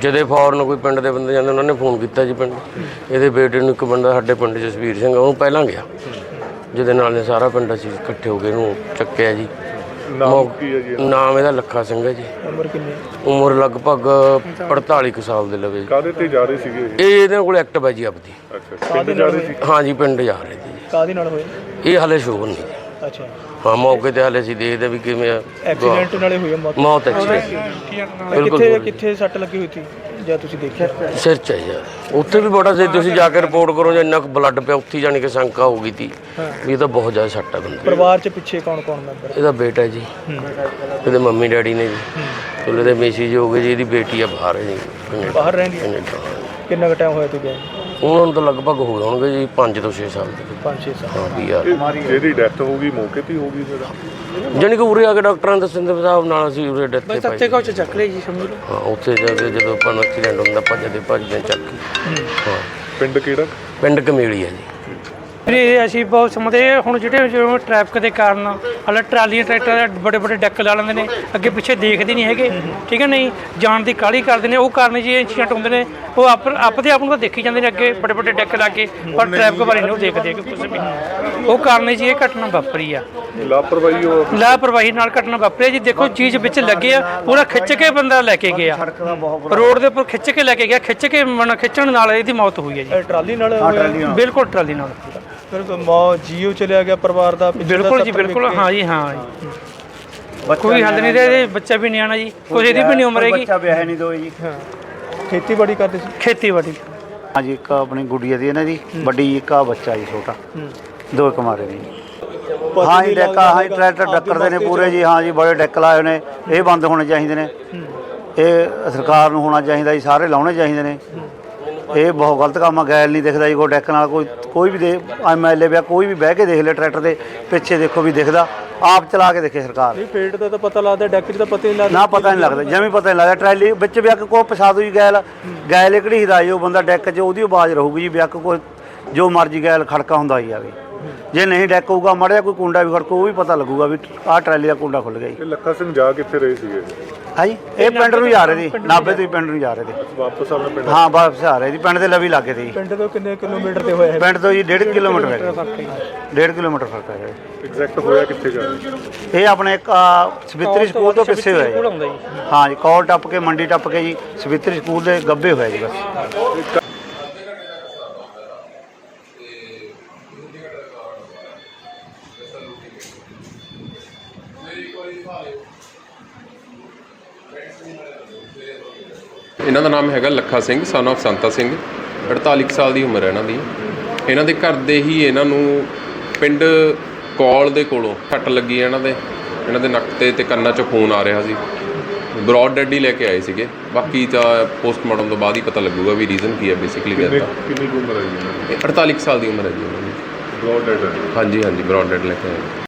ਜਦੇ ਫੌਰਨ ਕੋਈ ਪਿੰਡ ਦੇ ਬੰਦੇ ਜਾਂਦੇ ਉਹਨਾਂ ਨੇ ਫੋਨ ਕੀਤਾ ਜੀ ਪਿੰਡ ਇਹਦੇ ਬੇਟੇ ਨੂੰ ਇੱਕ ਬੰਦਾ ਸਾਡੇ ਪਿੰਡ ਜਸਵੀਰ ਸਿੰਘ ਉਹਨੂੰ ਪਹਿਲਾਂ ਗਿਆ। ਜਿਹਦੇ ਨਾਲ ਨੇ ਸਾਰਾ ਪਿੰਡ ਅਸੀਂ ਇਕੱਠੇ ਹੋ ਕੇ ਇਹਨੂੰ ਚੱਕਿਆ ਜੀ। ਨਾਮ ਕੀ ਹੈ ਜੀ ਨਾਮ ਇਹਦਾ ਲੱਖਾ ਸਿੰਘ ਹੈ ਜੀ। ਉਮਰ ਕਿੰਨੀ? ਉਮਰ ਲਗਭਗ 48 ਕੁ ਸਾਲ ਦੇ ਲਵੇ ਕਾਦੇ ਤੇ ਜਾ ਰਹੇ ਸੀਗੇ ਇਹ? ਇਹ ਇਹਦੇ ਕੋਲ ਐਕਟਿਵ ਹੈ ਜੀ ਆਪਦੀ। ਅੱਛਾ ਪਿੰਡ ਜਾ ਰਹੇ ਸੀ? ਹਾਂ ਜੀ ਪਿੰਡ ਜਾ ਰਹੇ ਸੀ ਕਾਹਦੇ ਨਾਲ ਹੋਏ? ਜੀ ਇਹ ਹਲੇ ਸ਼ੋਰ ਨਹੀਂ। ਜੀ ਅੱਛਾ। ਹਾਂ ਮੌਕੇ ਤੇ ਹਲੇ ਅਸੀਂ ਦੇਖਦੇ ਵੀ ਕਿਵੇਂ ਆ। ਐਕਸੀਡੈਂਟ ਨਾਲੇ ਹੋਈ ਆ ਮੌਤ ਮੌਤ ਐਕਸੀਡੈਂਟ। ਬਿਲਕੁਲ ਕਿੱਥੇ ਕਿੱਥੇ ਸੱਟ ਲੱਗੀ ਹੋਈ ਸੀ? ਜਾਂ ਤੁਸੀਂ ਦੇਖਿਆ? ਸਿਰ ਚ ਹੈ ਯਾਰ ਉੱਥੇ ਵੀ ਬੜਾ ਸੀ ਤੁਸੀਂ ਜਾ ਕੇ ਰਿਪੋਰਟ ਕਰੋ ਜੇ ਇੰਨਾ ਕੁ ਬਲੱਡ ਪਿਆ ਉੱਥੇ ਜਾਣੀ ਕਿ ਸ਼ੰਕਾ ਹੋ ਗਈ ਤੀ ਵੀ ਇਹ ਤਾਂ ਬਹੁਤ ਜ਼ਿਆਦਾ ਸੱਟ ਹੈ ਬੰਦੇ। ਪਰਿਵਾਰ ਚ ਪਿੱਛੇ ਕੌਣ ਕੌਣ ਮੈਂਬਰ ਇਹਦਾ ਬੇਟਾ ਜੀ। ਇਹਦੇ ਮੰਮੀ ਡੈਡੀ ਨੇ ਜੀ। ਚਲੋ ਇਹਦੇ ਮੈਸੇਜ ਹੋ ਗਏ ਜੀ ਇਹਦੀ ਬੇਟੀ ਆ ਬਾਹਰ ਹੈ ਜੀ। ਬਾਹਰ ਰਹਿੰਦੀ ਹੈ? ਕਿੰਨਾ ਕੁ ਟਾਈਮ ਹੋਇਆ ਤੂੰ ਗਿਆ ਉਹਨਾਂ ਨੂੰ ਤਾਂ ਲਗਭਗ ਹੋ ਹੋਣਗੇ ਜੀ 5 ਤੋਂ 6 ਸਾਲ ਦੇ 5-6 ਸਾਲ। ਹਾਂ ਵੀ ਯਾਰ। ਜਿਹਦੀ ਡੈਥ ਹੋ। ਗਈ ਮੌਕੇ ਤੇ ਹੀ ਹੋ ਗਈ ਫਿਰ। ਜਾਣੀ ਕਿ ਉਰੇ ਆ ਕੇ ਡਾਕਟਰਾਂ ਦੇ ਦੱਸਣ ਦੇ ਹਿਸਾਬ ਨਾਲ ਅਸੀਂ ਉਰੇ ਡੈਥ ਤੇ ਪਾਈ ਕੋਚ ਚੱਕ ਲਈ ਜੀ ਸਮਝ ਹਾਂ ਉੱਥੇ ਜਾ ਕੇ ਜਦੋਂ ਆਪਾਂ ਨੂੰ ਐਕਸੀਡੈਂਟ ਹੁੰਦਾ ਭੱਜਦੇ ਭੱਜਦੇ ਚੱਕ ਹਾਂ। ਪਿੰਡ ਕਿਹੜਾ? ਪਿੰਡ ਕਮੇਲੀ ਹੈ ਜੀ। ਵੀਰੇ ਅਸੀਂ ਬਹੁਤ ਸਮਝਦੇ ਹੁਣ ਜਿਹੜੇ ਜਿਵੇਂ ਟ੍ਰੈਫਿਕ ਦੇ ਕਾਰਨ ਹਲਾ ਟਰਾਲੀਆਂ ਟਰੈਕਟਰ ਦੇ ਬੜੇ ਬੜੇ ਡੱਕ ਲਾ ਲੈਂਦੇ ਨੇ। ਅੱਗੇ ਪਿੱਛੇ ਦੇਖਦੇ ਨਹੀਂ ਹੈਗੇ। ਠੀਕ ਹੈ ਨਹੀਂ? ਜਾਣ ਦੀ ਕਾਹਲੀ ਕਰਦੇ ਨੇ। ਉਹ ਕਾਰਨ ਜੀ ਇੰਸੀਡੈਂਟ ਹੁੰਦੇ ਨੇ। ਉਹ ਆਪ ਆਪਦੇ ਆਪ ਨੂੰ ਤਾਂ ਦੇਖੀ ਜਾਂਦੇ ਨੇ ਅੱਗੇ ਬੜੇ ਬੜੇ ਡੱਕ ਲਾ ਕੇ। ਪਰ ਟ੍ਰੈਫਿਕ ਬਾਰੇ ਨਹੀਂ। ਉਹ ਦੇਖਦੇ ਕਿ ਕੁਝ ਵੀ। ਉਹ ਕਾਰਨ ਜੀ ਇਹ ਘਟਨਾ ਵਾਪਰੀ ਆ। ਲਾਪਰਵਾਹੀ ਹੋ ਲਾਪਰਵਾਹੀ ਨਾਲ ਘਟਨਾ ਵਾਪਰੀ ਜੀ। ਦੇਖੋ ਚੀਜ਼ ਵਿੱਚ ਲੱਗੇ ਆ। ਪੂਰਾ ਖਿੱਚ ਕੇ ਬੰਦਾ ਲੈ ਕੇ ਗਿਆ। ਰੋਡ ਦੇ ਉੱਪਰ ਖਿੱਚ ਕੇ ਲੈ ਕੇ ਗਿਆ। ਖਿੱਚ ਕੇ ਮਨ ਖਿੱਚਣ ਨਾਲ ਇਹਦੀ ਮੌਤ ਹੋਈ ਹੈ ਜੀ। ਟਰਾਲੀ ਨਾਲ। ਬਿਲਕੁਲ ਟਰਾਲੀ ਨਾਲ। ਫਿਰ ਮੌ ਜੀਓ ਚਲਿਆ ਗਿਆ ਪਰਿਵਾਰ ਦਾ ਪਿੱਛੇ ਦਾ ਬਿਲਕੁਲ ਜੀ ਬਿਲਕੁਲ ਹਾਂ ਜੀ ਹਾਂ ਜੀ। ਕੋਈ ਹੱਲ ਨਹੀਂ ਇਹਦੇ ਬੱਚਾ ਵੀ ਨਿਆਣਾ ਜੀ ਕੋਈ ਇਹਦੀ ਵੀ ਨਹੀਂ ਉਮਰ ਹੈਗੀ। ਬੱਚਾ ਵਿਆਹ ਨਹੀਂ ਦੋਏ ਜੀ। ਹਾਂ। ਖੇਤੀਬਾੜੀ ਕਰਦੇ ਸੀ? ਖੇਤੀਬਾੜੀ। ਹਾਂਜੀ ਇੱਕ ਆਪਣੀ ਗੁੱਡੀਆ ਦੀ ਇਹਨਾਂ ਦੀ ਵੱਡੀ ਇੱਕ ਆ ਬੱਚਾ ਜੀ ਛੋਟਾ। ਦੋ ਕੁਮਾਰੇ ਨੇ ਹਾਂ ਜੀ ਡੈਕਾ ਹਾਂ ਜੀ ਟਰੈਕਟਰ ਡੱਕਰਦੇ ਨੇ ਪੂਰੇ ਜੀ ਹਾਂ ਜੀ ਬੜੇ ਡੈਕ ਲਾਏ ਨੇ। ਇਹ ਬੰਦ ਹੋਣੇ ਚਾਹੀਦੇ ਨੇ। ਇਹ ਸਰਕਾਰ ਨੂੰ ਹੋਣਾ ਚਾਹੀਦਾ ਜੀ ਸਾਰੇ ਲਾਉਣੇ ਚਾਹੀਦੇ ਨੇ। ਇਹ ਬਹੁਤ ਗਲਤ ਕੰਮ ਆ ਗੈਲ ਨਹੀਂ ਦਿਖਦਾ ਜੀ ਕੋਈ ਡੈਕ ਨਾਲ ਕੋਈ ਕੋਈ ਵੀ ਦੇ ਐਮਐਲਏ ਵਿਆ ਕੋਈ ਵੀ ਬਹਿ ਕੇ ਦੇਖ ਲੈ ਟਰੈਕਟਰ ਦੇ ਪਿੱਛੇ ਦੇਖੋ ਵੀ ਦਿਖਦਾ ਆਪ ਚਲਾ ਕੇ ਦੇਖੇ ਸਰਕਾਰ। ਨਹੀਂ ਪੇਟ ਦਾ ਤਾਂ ਪਤਾ ਲੱਗਦਾ ਡੈਕ ਤਾਂ ਪਤਾ ਹੀ ਨਹੀਂ ਲੱਗਦਾ। ਨਾ ਪਤਾ ਨਹੀਂ ਲੱਗਦਾ ਜਿਵੇਂ ਪਤਾ ਨਹੀਂ ਲੱਗਦਾ ਟਰੈਲੀ ਵਿੱਚ ਵਿਅਕ ਕੋ ਪਛਾ ਦੂ ਜੀ ਗੈਲ ਗੈਲ ਇਕੜੀ ਦਾ ਜੋ ਬੰਦਾ ਡੈਕ 'ਚ ਉਹਦੀ ਆਵਾਜ਼ ਰਹੂਗੀ ਜੀ ਵਿਅਕ ਕੋ ਜੋ ਮਰਜ਼ੀ ਗੈਲ ਖੜਕਾ ਹੁੰਦਾ ਹੀ ਆਵੇ ਜੇ ਨਹੀਂ ਡੈਕ ਹੋਊਗਾ ਮੜਿਆ ਕੋਈ ਕੁੰਡਾ ਵੀ ਖੜਕੋ ਉਹ ਵੀ ਪਤਾ ਲੱਗੂਗਾ ਵੀ ਆਹ ਟਰੈਲੀ ਦਾ ਕੁੰਡਾ ਖੁੱਲ ਗਿਆ ਜੀ। ਇਹ ਲੱਖਾ ਸਿੰਘ ਜਾ ਕਿੱਥੇ ਰਹੇ ਸੀਗੇ? ਹਾਂਜੀ ਇਹ ਪਿੰਡ ਨੂੰ ਜਾ ਰਹੇ ਸੀ। ਨਾਭੇ ਤੋਂ ਹੀ ਪਿੰਡ ਨੂੰ ਜਾ ਰਹੇ ਸੀ। ਵਾਪਸ ਆਪਣੇ ਪਿੰਡ? ਹਾਂ ਵਾਪਸ ਆ ਰਹੇ ਸੀ। ਪਿੰਡ ਦੇ ਲਵੀ ਲੱਗੇ ਸੀ ਪਿੰਡ ਤੋਂ ਕਿੰਨੇ ਕਿਲੋਮੀਟਰ ਤੇ ਹੋਇਆ ਹੈ ਪਿੰਡ ਤੋਂ ਜੀ 1.5 ਕਿਲੋਮੀਟਰ ਹੈ 1.5 ਕਿਲੋਮੀਟਰ ਫ਼ਰਕ ਹੈ ਐਗਜ਼ੈਕਟ ਹੋਇਆ ਕਿੱਥੇ ਜਾ ਰਹੇ ਇਹ ਆਪਣੇ ਇੱਕ ਆਹ ਸਵਿਤਰੀ ਸਕੂਲ ਤੋਂ ਪਿੱਛੇ ਹੋਇਆ ਜੀ। ਹਾਂ ਜੀ ਕੌਲ ਟੱਪ ਕੇ ਮੰਡੀ ਟੱਪ ਕੇ ਜੀ ਸਵਿਤਰੀ ਸਕੂਲ ਦੇ ਗੱਬੇ ਹੋਇਆ ਜੀ ਬਸ। ਇਹਨਾਂ ਦਾ ਨਾਮ ਹੈਗਾ ਲੱਖਾ ਸਿੰਘ ਸਨ of ਸੰਤਾ ਸਿੰਘ 48 ਕੁ ਸਾਲ ਦੀ ਉਮਰ ਹੈ ਇਹਨਾਂ ਦੀ। ਇਹਨਾਂ ਦੇ ਘਰ ਦੇ ਹੀ ਇਹਨਾਂ ਨੂੰ ਪਿੰਡ ਕੌਲ ਦੇ ਕੋਲੋਂ ਫੱਟ ਲੱਗੀ ਹੈ ਇਹਨਾਂ ਦੇ। ਇਹਨਾਂ ਦੇ ਨੱਕ ਤੇ ਤੇ ਕੰਨਾਂ 'ਚੋਂ ਖੂਨ ਆ ਰਿਹਾ ਸੀ। ਬ੍ਰੌਡ ਡੈਡ ਲੈ ਕੇ ਆਏ ਸੀਗੇ। ਬਾਕੀ ਤਾਂ ਪੋਸਟਮਾਰਟਮ ਤੋਂ ਬਾਅਦ ਹੀ ਪਤਾ ਲੱਗੂਗਾ ਵੀ ਰੀਜ਼ਨ ਕੀ ਹੈ ਬੇਸਿਕਲੀ ਕਿੰਨੇ ਦਾ। ਕਿੰਨੀ ਉਮਰ ਹੈ ਜੀ ਇਹਨਾਂ ਦੀ? ਇਹ 48 ਕੁ ਸਾਲ ਦੀ ਉਮਰ ਹੈ ਜੀ ਇਹਨਾਂ ਦੀ। ਡੈਡ ਹਾਂਜੀ ਹਾਂਜੀ ਬ੍ਰੌਡ ਡੈਡ ਲੈ ਕੇ ਆਏ।